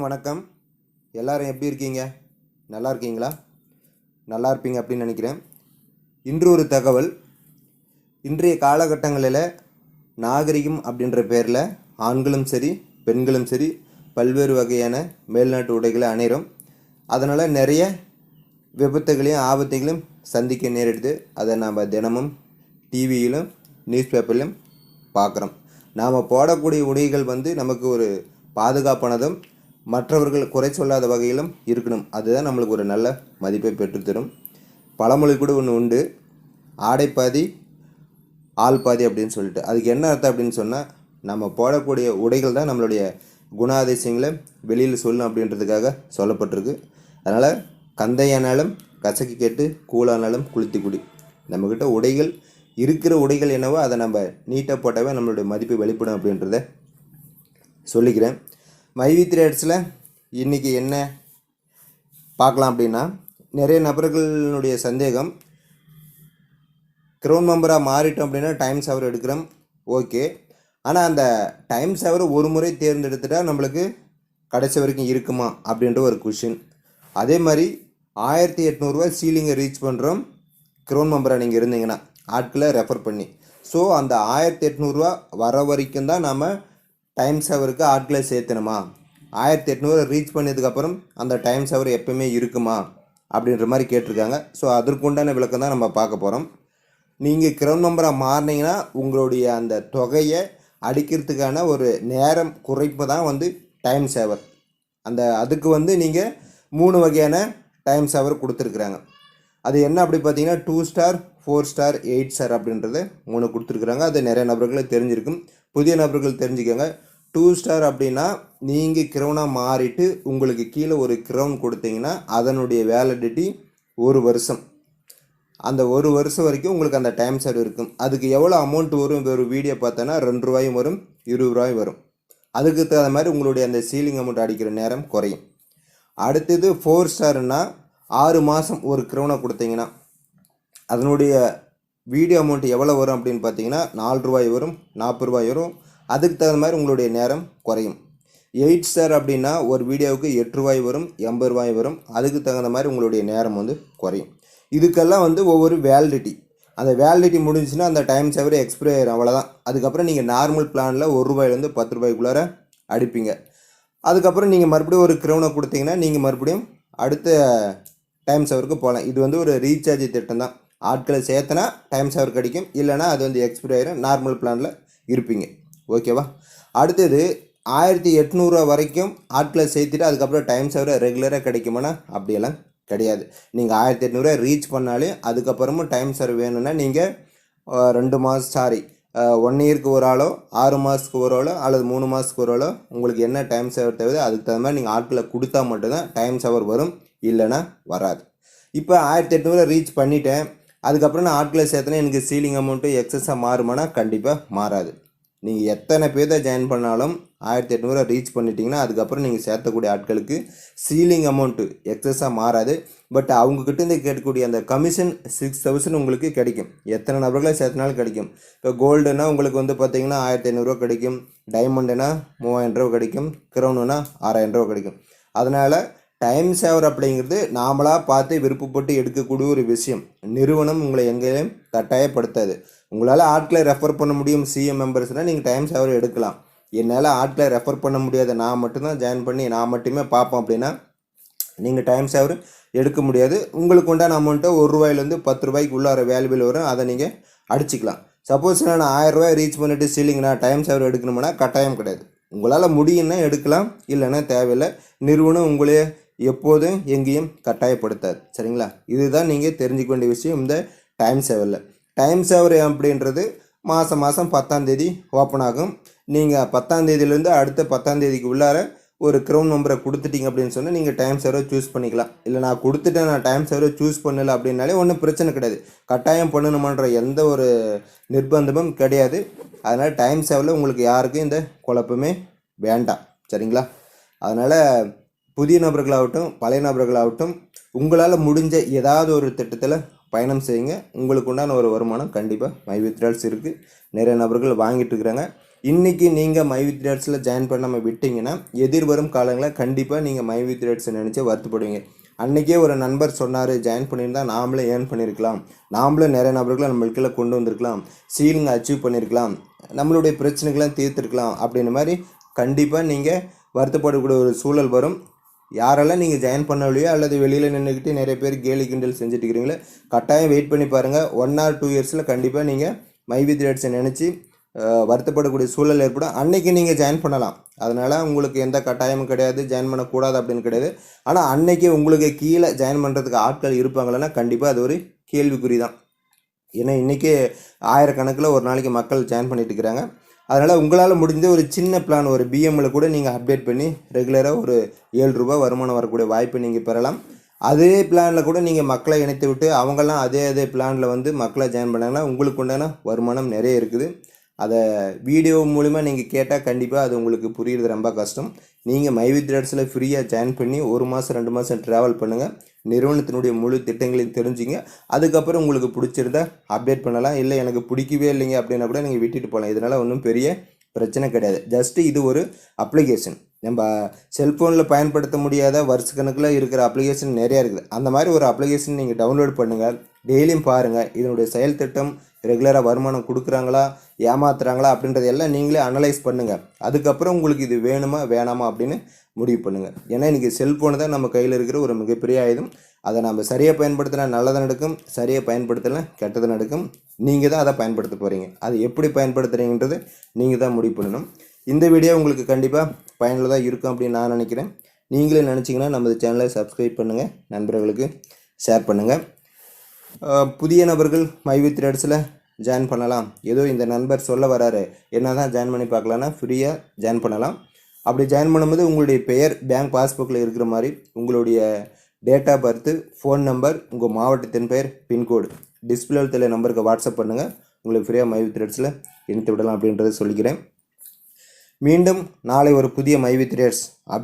வணக்கம். எல்லாரும் எப்படி இருக்கீங்க? நல்லா இருக்கீங்களா? நல்லா இருப்பீங்க அப்படின்னு நினைக்கிறேன். இன்று ஒரு தகவல். இன்றைய காலகட்டங்களில் நாகரிகம் அப்படின்ற பேரில் ஆண்களும் சரி பெண்களும் சரி பல்வேறு வகையான மேல்நாட்டு உடைகளை அணைகிறோம் அதனால் நிறைய விபத்துகளையும் ஆபத்துகளையும் சந்திக்க நேரிடுது. அதை நாம் தினமும் டிவியிலும் நியூஸ் பேப்பர்லையும் பார்க்குறோம். நாம் போடக்கூடிய உடைகள் வந்து நமக்கு ஒரு பாதுகாப்பானதும் மற்றவர்கள் குறை சொல்லாத வகையிலும் இருக்கணும். அதுதான் நம்மளுக்கு ஒரு நல்ல மதிப்பை பெற்றுத்தரும். பழமொழி கூட ஒன்று உண்டு. ஆடை பாதி ஆள் பாதி அப்படின்னு சொல்லிட்டு. அதுக்கு என்ன அர்த்தம் அப்படின்னு சொன்னால் நம்ம போடக்கூடிய உடைகள் தான் நம்மளுடைய குணாதிசயங்களை வெளியில் சொல்லணும் அப்படின்றதுக்காக சொல்லப்பட்டிருக்கு. அதனால் கந்தையானாலும் கசக்கி கேட்டு கூழானாலும் குளித்து குடி. நம்மக்கிட்ட உடைகள் இருக்கிற உடைகள் என்னவோ அதை நம்ம நீட்டாக போட்டாவே நம்மளுடைய மதிப்பு வெளிப்படும் அப்படின்றத சொல்லிக்கிறேன். மைவி த்ரேட்ஸில் இன்றைக்கி என்ன பார்க்கலாம் அப்படின்னா நிறைய நபர்களுடைய சந்தேகம். க்ரௌன் மெம்பராக மாறிட்டோம் அப்படின்னா டைம் சவர் எடுக்கிறோம். ஓகே ஆனால் அந்த டைம் சவர் ஒரு முறை தேர்ந்தெடுத்துட்டால் நம்மளுக்கு கடைசி வரைக்கும் இருக்குமா? அப்படின்ற ஒரு கொஷின் அதே மாதிரி ஆயிரத்தி எட்நூறுரூவா சீலிங்கை ரீச் பண்ணுறோம் க்ரௌன் மெம்பராக நீங்கள் இருந்தீங்கன்னா ஆட்களை ரெஃபர் பண்ணி. ஸோ அந்த ஆயிரத்தி எட்நூறுரூவா வர வரைக்கும் தான் நாம் டைம் சவருக்கு ஆட்களை சேர்த்தணுமா? ஆயிரத்தி எட்நூறு ரீச் பண்ணதுக்கப்புறம் அந்த டைம் சவர் எப்பயுமே இருக்குமா? அப்படின்ற மாதிரி கேட்டிருக்காங்க. ஸோ அதற்குண்டான விளக்கம் தான் நம்ம பார்க்க போகிறோம் நீங்கள் கிரௌண்ட் மெம்பராக மாறினீங்கன்னா உங்களுடைய அந்த தொகையை அடிக்கிறதுக்கான ஒரு நேரம் குறைப்பு தான் வந்து டைம் சேவர். அந்த அதுக்கு வந்து நீங்கள் மூணு வகையான டைம் சேவர் கொடுத்துருக்குறாங்க. அது என்ன அப்படி பார்த்தீங்கன்னா two star four star eight star அப்படின்றது மூணு கொடுத்துருக்குறாங்க. அது நிறைய நபர்களுக்கு தெரிஞ்சிருக்கும். புதிய நபர்கள் தெரிஞ்சுக்கோங்க. டூ ஸ்டார் அப்படின்னா நீங்கள் கிரௌனாக மாறிட்டு உங்களுக்கு கீழே ஒரு கிரௌன் கொடுத்தீங்கன்னா அதனுடைய வேலிடிட்டி ஒரு வருஷம். அந்த ஒரு வருஷம் வரைக்கும் உங்களுக்கு அந்த டைம் சார் இருக்கும். அதுக்கு எவ்வளோ அமௌண்ட் வரும்? ஒரு வீடியோ பார்த்தோன்னா ரெண்டு ரூபாயும் வரும் இருபது ரூபாயும் வரும். அதுக்கு தகுந்த மாதிரி உங்களுடைய அந்த சீலிங் அமௌண்ட் அடிக்கிற நேரம் குறையும். அடுத்தது ஃபோர் ஸ்டாருன்னா ஆறு மாதம் ஒரு கிரௌனை கொடுத்தீங்கன்னா அதனுடைய வீடியோ அமௌண்ட் எவ்வளோ வரும் அப்படின்னு பார்த்தீங்கன்னா நாலு ரூபாய் வரும் நாற்பது ரூபாய் வரும். அதுக்கு தகுந்த மாதிரி உங்களுடைய நேரம் குறையும். எயிட் ஸ்டார் அப்படின்னா ஒரு வீடியோவுக்கு எட்டு ரூபாய் வரும் எண்பது ரூபாய் வரும். அதுக்கு தகுந்த மாதிரி உங்களுடைய நேரம் வந்து குறையும். இதுக்கெல்லாம் வந்து ஒவ்வொரு வேலிடிட்டி அந்த வேலிடிட்டி முடிஞ்சுன்னா அந்த டைம் சேவர் எக்ஸ்பிரி ஆயிரும். அவ்வளோதான் அதுக்கப்புறம் நீங்கள் நார்மல் பிளானில் ஒரு ரூபாயிலேருந்து பத்து ரூபாய்க்குள்ளார அடிப்பீங்க. அதுக்கப்புறம் நீங்கள் மறுபடியும் ஒரு க்ரௌனை கொடுத்தீங்கன்னா நீங்கள் மறுபடியும் அடுத்த டைம் சவருக்கு போகலாம். இது வந்து ஒரு ரீசார்ஜ் திட்டம் தான். ஆட்களை சேர்த்தனா டைம் சவர் கிடைக்கும். இல்லைனா அது வந்து எக்ஸ்பிரி ஆகிடும் நார்மல் பிளானில் இருப்பீங்க. ஓகேவா அடுத்தது ஆயிரத்தி எட்நூறுவா வரைக்கும் ஆட்களை சேர்த்துட்டு அதுக்கப்புறம் டைம் சவரை ரெகுலராக கிடைக்குமானா? அப்படியெல்லாம் கிடையாது. நீங்கள் ஆயிரத்தி எட்நூறுவா ரீச் பண்ணாலே அதுக்கப்புறமும் டைம் சர்வ் வேணும்னா நீங்கள் ரெண்டு மாதம் சாரி ஒன் இயருக்கு ஒரு ஆளோ ஆறு மாதத்துக்கு ஒரு ஆளோ அல்லது மூணு மாதத்துக்கு ஒரு ஆளோ உங்களுக்கு என்ன டைம் சவர் தேவையோ அதுக்கு தகுந்த மாதிரி நீங்கள் ஆட்களை கொடுத்தா மட்டும்தான் டைம் சவர் வரும். இல்லைன்னா வராது. இப்போ ஆயிரத்தி எட்நூறுவா ரீச் பண்ணிட்டேன். அதுக்கப்புறம் நான் ஆட்களை சேர்த்தனா எனக்கு சீலிங் அமௌண்ட்டு எக்ஸஸாக மாறுமானா கண்டிப்பாக மாறாது. நீங்கள் எத்தனை பேர்த்த ஜாயின் பண்ணாலும் ஆயிரத்தி எட்நூறுவா ரீச் பண்ணிட்டீங்கன்னா அதுக்கப்புறம் நீங்கள் சேர்த்தக்கூடிய ஆட்களுக்கு சீலிங் அமௌண்ட்டு எக்ஸஸாக மாறாது. பட் அவங்கக்கிட்ட இருந்து கேட்கக்கூடிய அந்த கமிஷன் சிக்ஸ் தௌசண்ட் உங்களுக்கு கிடைக்கும். எத்தனை நபர்களை சேர்த்தனாலும் கிடைக்கும். இப்போ கோல்டுனா உங்களுக்கு வந்து பார்த்தீங்கன்னா ஆயிரத்தி ஐநூறுரூவா கிடைக்கும். டைமண்டுனா மூவாயிரம் ரூபா கிடைக்கும். கிரௌனுனா ஆறாயிரம் ரூபா கிடைக்கும். அதனால் டைம் சேவர் அப்படிங்கிறது நாமளாக பார்த்து விருப்பப்பட்டு எடுக்கக்கூடிய ஒரு விஷயம். நிறுவனம் உங்களை எங்கேயும் கட்டாயப்படுத்தாது. உங்களால் ஆட்களை ரெஃபர் பண்ண முடியும் சிஎம் மெம்பர்ஸ்னால் நீங்கள் டைம் சேவர் எடுக்கலாம். என்னால் ஆட்களை ரெஃபர் பண்ண முடியாத நான் மட்டும்தான் ஜாயின் பண்ணி நான் மட்டுமே பார்ப்போம் அப்படின்னா நீங்கள் டைம் சேவர் எடுக்க முடியாது. உங்களுக்கு உண்டான அமௌண்ட்டை ஒரு ரூபாயிலேருந்து பத்து ரூபாய்க்கு உள்ளார வேல்யூபில் வரும். அதை நீங்கள் அடிச்சுக்கலாம். சப்போஸ் நான் ஆயிரம் ரூபாய் ரீச் பண்ணிவிட்டு சீலிங்னா டைம் சேவர் எடுக்கணும்னா கட்டாயம் கிடையாது. உங்களால் முடியும்னா எடுக்கலாம். இல்லைன்னா தேவையில்லை. நிறுவனம் உங்களே எப்போதும் எங்கேயும் கட்டாயப்படுத்தாது. சரிங்களா? இதுதான் நீங்கள் தெரிஞ்சுக்க வேண்டிய விஷயம் இந்த டைம் சேவரில் டைம் சேவர் அப்படின்றது மாதம் மாதம் பத்தாந்தேதி ஓப்பன் ஆகும். நீங்கள் பத்தாந்தேதியிலேருந்து அடுத்த பத்தாந்தேதிக்கு உள்ளார ஒரு க்ரௌன் நம்பரை கொடுத்துட்டீங்க அப்படின்னு சொன்னால் நீங்கள் டைம் சேவரை சூஸ் பண்ணிக்கலாம். இல்லை நான் கொடுத்துட்டேன் நான் டைம் சேவரை சூஸ் பண்ணல அப்படின்னாலே ஒன்றும் பிரச்சனை கிடையாது. கட்டாயம் பண்ணணுமான்ற எந்த ஒரு நிர்பந்தமும் கிடையாது. அதனால் டைம் சேவரில் உங்களுக்கு யாருக்கும் இந்த குழப்பமே வேண்டாம். சரிங்களா? அதனால் புதிய நபர்களாகட்டும் பழைய நபர்களாகட்டும் உங்களால் முடிஞ்ச ஏதாவது ஒரு திட்டத்தில் பயணம் செய்யுங்க. உங்களுக்கு உண்டான ஒரு வருமானம் கண்டிப்பாக மை வித்ரால்ஸ் இருக்குது நிறைய நபர்கள் வாங்கிட்டு இருக்கிறாங்க. இன்றைக்கி நீங்கள் மை வித்ராட்ஸில் ஜாயின் பண்ணாமல் விட்டீங்கன்னா எதிர்வரும் காலங்களில் கண்டிப்பாக நீங்கள் மை வித்ராட்ஸை நினச்சி வருத்தப்படுவீங்க. அன்றைக்கே ஒரு நண்பர் சொன்னார் ஜாயின் பண்ணியிருந்தா நாமளே ஏர்ன் பண்ணியிருக்கலாம். நாமளும் நிறைய நபர்களை நம்மளுக்குள்ள கொண்டு வந்திருக்கலாம். சீலிங் அச்சீவ் பண்ணியிருக்கலாம். நம்மளுடைய பிரச்சனைகள்லாம் தீர்த்துருக்கலாம். அப்படின்ற மாதிரி கண்டிப்பாக நீங்கள் வருத்தப்படக்கூடிய ஒரு சூழல் வரும். யாரெல்லாம் நீங்கள் ஜாயின் பண்ணலையோ அல்லது வெளியில் நின்றுக்கிட்டு நிறைய பேர் கேலி கிண்டல் செஞ்சுட்டு இருக்கிறீங்களோ கட்டாயம் வெயிட் பண்ணி பாருங்கள் ஒன் ஆர் டூ இயர்ஸில் கண்டிப்பாக நீங்கள் மை வித் ரேட்ஸை நினச்சி வருத்தப்படக்கூடிய சூழல் ஏற்படும். அன்னைக்கு நீங்கள் ஜாயின் பண்ணலாம். அதனால் உங்களுக்கு எந்த கட்டாயமும் கிடையாது. ஜாயின் பண்ணக்கூடாது அப்படின்னு கிடையாது. ஆனால் அன்னைக்கு உங்களுக்கு கீழே ஜாயின் பண்ணுறதுக்கு ஆட்கள் இருப்பாங்களன்னா கண்டிப்பாக அது ஒரு கேள்விக்குறி தான் ஏன்னா இன்றைக்கி ஆயிரக்கணக்கில் ஒரு நாளைக்கு மக்கள் ஜாயின் பண்ணிட்டு இருக்கிறாங்க. அதனால் உங்களால் முடிஞ்ச ஒரு சின்ன பிளான் ஒரு பிஎம்மில் கூட நீங்கள் அப்டேட் பண்ணி ரெகுலராக ஒரு ஏழு ரூபா வருமானம் வரக்கூடிய வாய்ப்பை நீங்கள் பெறலாம். அதே பிளானில் கூட நீங்கள் மக்களை இணைத்து விட்டு அவங்கெல்லாம் அதே அதே பிளானில் வந்து மக்களை ஜாயின் பண்ணாங்கன்னா உங்களுக்கு உண்டான வருமானம் நிறைய இருக்குது. அதை வீடியோ மூலிமா நீங்கள் கேட்டால் கண்டிப்பாக அது உங்களுக்கு புரியுறது ரொம்ப கஷ்டம். நீங்கள் மை வித் ரேட்ஸில் ஃப்ரீயாக ஜாயின் பண்ணி ஒரு மாதம் ரெண்டு மாதம் ட்ராவல் பண்ணுங்கள் நிறுவனத்தினுடைய முழு திட்டங்களையும் தெரிஞ்சுங்க. அதுக்கப்புறம் உங்களுக்கு பிடிச்சிருந்தா அப்டேட் பண்ணலாம். இல்லை எனக்கு பிடிக்கவே இல்லைங்க அப்படின்னா கூட நீங்கள் விட்டுட்டு போகலாம் இதனால் ஒன்றும் பெரிய பிரச்சனை கிடையாது. ஜஸ்ட்டு இது ஒரு அப்ளிகேஷன் நம்ம செல்ஃபோனில் பயன்படுத்த முடியாத வருஷக்கணக்கில் இருக்கிற அப்ளிகேஷன் நிறையா இருக்குது. அந்த மாதிரி ஒரு அப்ளிகேஷன் நீங்கள் டவுன்லோட் பண்ணுங்கள் டெய்லியும் பாருங்கள் இதனுடைய செயல் திட்டம் ரெகுலராக வருமானம் கொடுக்குறாங்களா? ஏமாத்துறாங்களா? அப்படின்றத எல்லாம் நீங்களே அனலைஸ் பண்ணுங்கள் அதுக்கப்புறம் உங்களுக்கு இது வேணுமா வேணாமா அப்படின்னு முடிவு பண்ணுங்கள் ஏன்னா இன்றைக்கி செல்ஃபோன் தான் நம்ம கையில் இருக்கிற ஒரு மிகப்பெரிய ஆயுதம். அதை நம்ம சரியாக பயன்படுத்தினா நல்லது நடக்கும் சரியாக பயன்படுத்தலை கெட்டது நடக்கும். நீங்கள் தான் அதை பயன்படுத்த போகிறீங்க அது எப்படி பயன்படுத்துகிறீங்கன்றது நீங்கள் தான் முடிவு பண்ணணும். இந்த வீடியோ உங்களுக்கு கண்டிப்பாக பயனுள்ளதாக இருக்கும் அப்படின்னு நான் நினைக்கிறேன். நீங்களே நினச்சிங்கன்னா நமது சேனலை சப்ஸ்கிரைப் பண்ணுங்கள் நண்பர்களுக்கு ஷேர் பண்ணுங்கள் புதிய நபர்கள் மை வித் ஜாயின் பண்ணலாம். ஏதோ இந்த நண்பர் சொல்ல வராரு. என்ன தான் ஜாயின் பண்ணி பார்க்கலான்னா ஃப்ரீயாக ஜாயின் பண்ணலாம். அப்படி ஜாயின் பண்ணும்போது உங்களுடைய பெயர் பேங்க் பாஸ்புக்கில் இருக்கிற மாதிரி உங்களுடைய date of birth phone number உங்கள் மாவட்டத்தின் பெயர் பின்கோடு டிஸ்பிளே தெரிய நம்பருக்கு வாட்ஸ்அப் பண்ணுங்கள் உங்களுக்கு ஃப்ரீயாக மை த்ரெட்ஸில் இணைத்து விடலாம் அப்படின்றத சொல்லிக்கிறேன். மீண்டும் நாளை ஒரு புதிய மைவி த்ரெட்ஸ் அப்படி